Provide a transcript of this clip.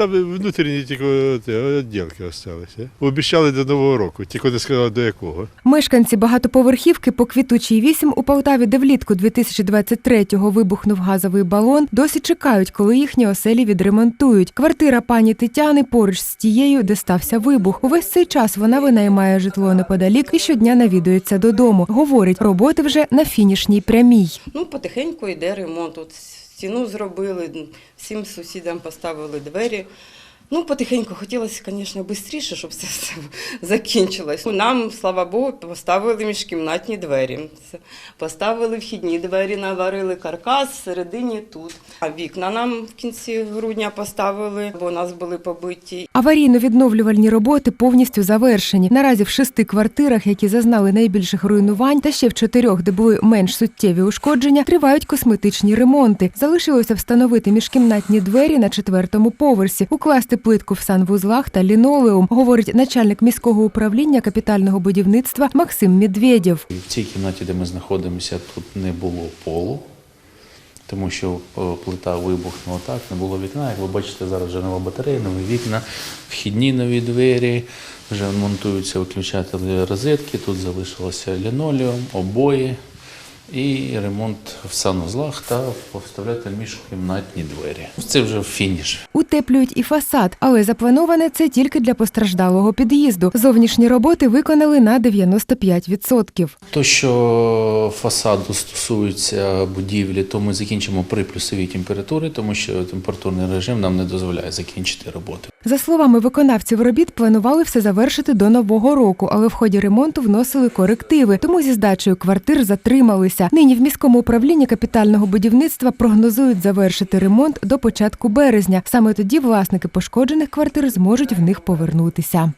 Там внутрішні тільки відділки залишилися. Обіцяли до Нового року, тільки не сказали до якого. Мешканці багатоповерхівки по квітучій 8 у Полтаві, де влітку 2023-го вибухнув газовий балон, досі чекають, коли їхні оселі відремонтують. Квартира пані Тетяни поруч з тією, де стався вибух. Увесь цей час вона винаймає житло неподалік і щодня навідується додому. Говорить, роботи вже на фінішній прямій. Ну, потихеньку йде ремонт. От стіну зробили, всім сусідам поставили двері. Ну, потихеньку хотілося, звісно, швидше, щоб це все закінчилось. Ну, Нам, слава Богу, поставили міжкімнатні двері. Поставили вхідні двері, наварили каркас всередині тут. А вікна нам в кінці грудня поставили, бо у нас були побиті. Аварійно-відновлювальні роботи повністю завершені. Наразі в шести квартирах, які зазнали найбільших руйнувань, та ще в чотирьох, де були менш суттєві ушкодження, тривають косметичні ремонти. Залишилося встановити міжкімнатні двері на четвертому поверсі, укласти плитку в санвузлах та лінолеум, говорить начальник міського управління капітального будівництва Максим Медведєв. В цій кімнаті, де ми знаходимося, тут не було полу, тому що е, плита вибухнула так, не було вікна. Як ви бачите, зараз вже нова батарея, нові вікна, вхідні нові двері, вже монтуються виключателі розетки, тут залишилося лінолеум, обої і ремонт в санузлах та поставляти міжкімнатні двері. Це вже фініш. Утеплюють і фасад, але заплановане це тільки для постраждалого під'їзду. Зовнішні роботи виконали на 95%. То, що фасаду стосується будівлі, то ми закінчимо при плюсовій температурі, тому що температурний режим нам не дозволяє закінчити роботи. За словами виконавців робіт, планували все завершити до нового року, але в ході ремонту вносили корективи, тому зі здачею квартир затрималися. Нині в міському управлінні капітального будівництва прогнозують завершити ремонт до початку березня. Саме тоді власники пошкоджених квартир зможуть в них повернутися.